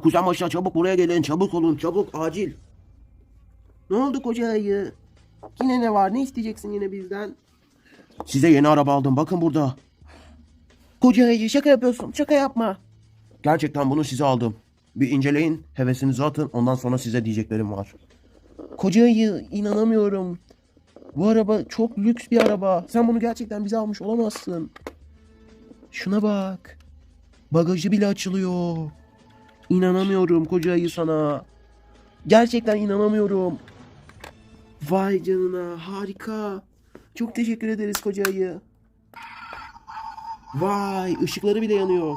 Kuzen Maşa çabuk buraya gelin. Çabuk olun, çabuk, acil. Ne oldu koca ayı? Yine ne var? Ne isteyeceksin yine bizden? Size yeni araba aldım. Bakın burada. Koca ayı şaka yapıyorsun. Şaka yapma. Gerçekten bunu size aldım. Bir inceleyin, hevesinizi atın. Ondan sonra size diyeceklerim var. Koca ayı inanamıyorum. Bu araba çok lüks bir araba. Sen bunu gerçekten bize almış olamazsın. Şuna bak. Bagajı bile açılıyor. İnanamıyorum koca sana. Gerçekten inanamıyorum. Vay canına harika. Çok teşekkür ederiz koca. Vay ışıkları bile yanıyor.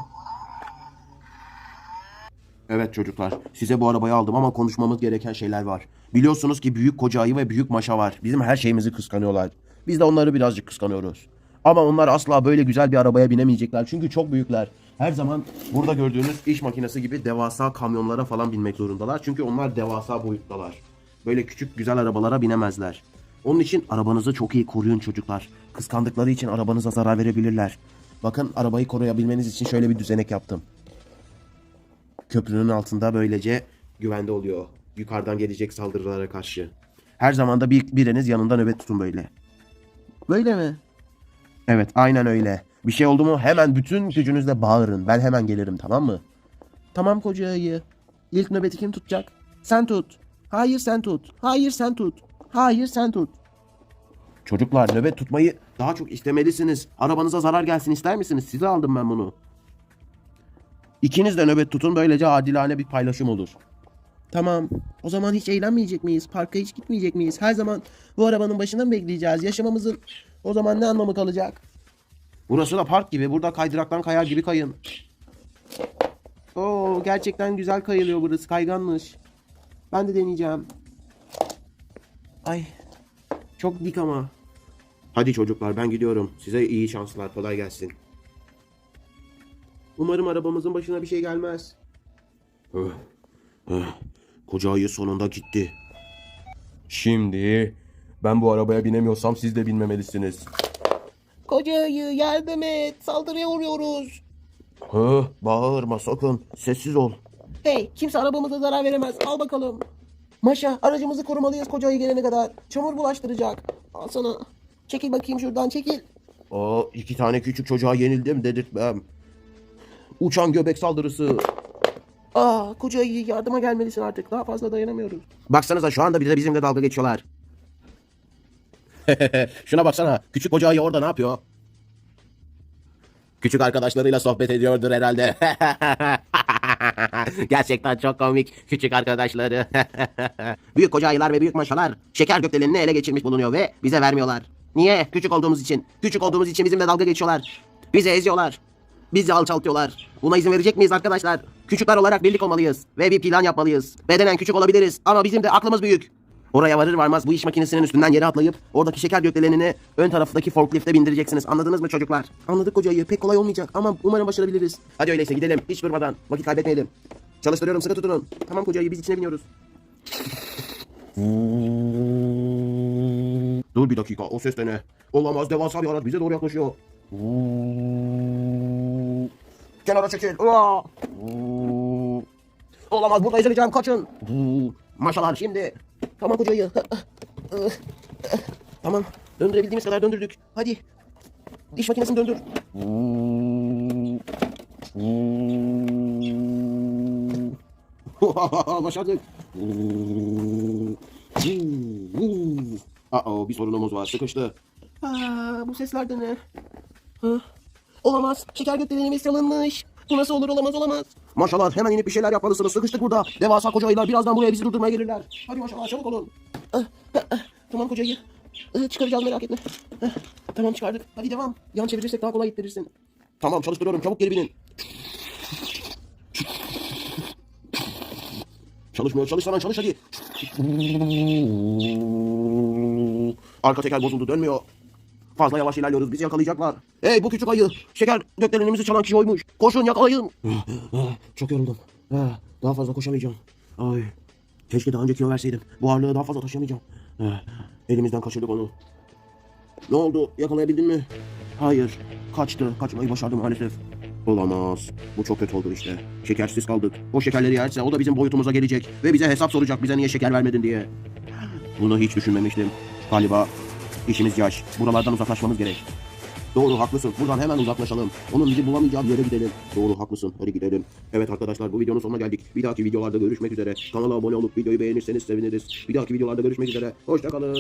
Evet çocuklar size bu arabayı aldım ama konuşmamız gereken şeyler var. Biliyorsunuz ki büyük koca ayı ve büyük maşa var. Bizim her şeyimizi kıskanıyorlar. Biz de onları birazcık kıskanıyoruz. Ama onlar asla böyle güzel bir arabaya binemeyecekler. Çünkü çok büyükler. Her zaman burada gördüğünüz iş makinesi gibi devasa kamyonlara falan binmek zorundalar. Çünkü onlar devasa boyuttalar. Böyle küçük güzel arabalara binemezler. Onun için arabanızı çok iyi koruyun çocuklar. Kıskandıkları için arabanıza zarar verebilirler. Bakın arabayı koruyabilmeniz için şöyle bir düzenek yaptım. Köprünün altında böylece güvende oluyor. Yukarıdan gelecek saldırılara karşı. Her zaman da bir, biriniz yanında nöbet tutun böyle. Böyle mi? Evet aynen öyle. Bir şey oldu mu hemen bütün gücünüzle bağırın. Ben hemen gelirim tamam mı? Tamam koca ayı. İlk nöbeti kim tutacak? Sen tut. Hayır sen tut. Hayır sen tut. Hayır sen tut. Çocuklar nöbet tutmayı daha çok istemelisiniz. Arabanıza zarar gelsin ister misiniz? Size aldım ben bunu. İkiniz de nöbet tutun böylece adilane bir paylaşım olur. Tamam. O zaman hiç eğlenmeyecek miyiz? Parka hiç gitmeyecek miyiz? Her zaman bu arabanın başında mı bekleyeceğiz? Yaşamamızın o zaman ne anlamı kalacak? Burası da park gibi. Burada kaydıraktan kayar gibi kayın. Oo, gerçekten güzel kayılıyor burası. Kayganmış. Ben de deneyeceğim. Ay. Çok dik ama. Hadi çocuklar ben gidiyorum. Size iyi şanslar. Kolay gelsin. Umarım arabamızın başına bir şey gelmez. Öh, öh. Koca ayı sonunda gitti. Şimdi ben bu arabaya binemiyorsam siz de binmemelisiniz. Koca ayı yardım et. Saldırıya uğruyoruz. Hı, bağırma sakın. Sessiz ol. Hey kimse arabamıza zarar veremez. Al bakalım. Maşa aracımızı korumalıyız koca ayı gelene kadar. Çamur bulaştıracak. Al sana. Çekil bakayım şuradan çekil. Aa, iki tane küçük çocuğa yenildim dedirtmem. Uçan göbek saldırısı. Aa koca ayı yardıma gelmelisin artık. Daha fazla dayanamıyoruz. Baksanıza şu anda bir de bizimle dalga geçiyorlar. Şuna baksana. Küçük koca ayı orada ne yapıyor? Küçük arkadaşlarıyla sohbet ediyordur herhalde. Gerçekten çok komik küçük arkadaşları. büyük koca ayılar ve büyük maşalar şeker gökdelenini ele geçirmiş bulunuyor ve bize vermiyorlar. Niye? Küçük olduğumuz için. Küçük olduğumuz için bizimle dalga geçiyorlar. Bizi eziyorlar. Bizi alçaltıyorlar. Buna izin verecek miyiz arkadaşlar? Küçükler olarak birlik olmalıyız ve bir plan yapmalıyız. Bedenen küçük olabiliriz ama bizim de aklımız büyük. Oraya varır varmaz bu iş makinesinin üstünden yere atlayıp oradaki şeker gökdelenini ön taraftaki forklifte bindireceksiniz. Anladınız mı çocuklar? Anladık kocayı. Pek kolay olmayacak ama umarım başarabiliriz. Hadi öyleyse gidelim. Hiç durmadan. Vakit kaybetmeyelim. Çalıştırıyorum sıkı tutunun. Tamam kocayı biz içine biniyoruz. Dur bir dakika o ses de? Olamaz devasa bir araç bize doğru yaklaşıyor. Kenara çekil. Olamaz burada ezileceğim kaçın. Maşalar şimdi. Tamam kocayı. tamam döndürebildiğimiz kadar döndürdük. Hadi. Diş makinesini döndür. Başardık. Aa, bir sorunumuz var. Sıkıştı. Aa, bu sesler de ne? Hı? Olamaz. Şeker gökdelenimiz çalınmış. Bu nasıl olur olamaz olamaz. Maşallah hemen inip bir şeyler yapmalısınız. Sıkıştık burada. Devasa koca ayılar birazdan buraya bizi durdurmaya gelirler. Hadi maşallah çabuk olun. Ah, ah, ah. Tamam koca ayı. Ah, Çıkaracağız merak etme. Ah, Tamam çıkardık. Hadi devam. Yan çevirirsek daha kolay ittirirsin. Tamam çalıştırıyorum. Çabuk geri binin. Çalışmıyor. Çalış lan çalış hadi. Arka teker bozuldu. Dönmüyor. Fazla yavaş ilerliyoruz. Bizi yakalayacaklar. Hey bu küçük ayı. Şeker gökdelenimizi çalan kişi oymuş. Koşun yakalayın. Çok yoruldum. Ah, Daha fazla koşamayacağım. Ay. Keşke daha önce kilo verseydim. Bu ağırlığı daha fazla taşıyamayacağım. Elimizden kaçırdık onu. Ne oldu? Yakalayabildin mi? Hayır. Kaçtı. Kaçmayı başardı maalesef. Olamaz. Bu çok kötü oldu işte. Şekersiz kaldık. O şekerleri yerse o da bizim boyutumuza gelecek. Ve bize hesap soracak bize niye şeker vermedin diye. Bunu hiç düşünmemiştim. Galiba işimiz yaş. Buralardan uzaklaşmamız gerek. Doğru haklısın. Buradan hemen uzaklaşalım. Onun bizi bulamayacağı bir yere gidelim. Doğru haklısın. Hadi gidelim. Evet arkadaşlar bu videonun sonuna geldik. Bir dahaki videolarda görüşmek üzere. Kanala abone olup videoyu beğenirseniz seviniriz. Bir dahaki videolarda görüşmek üzere. Hoşçakalın.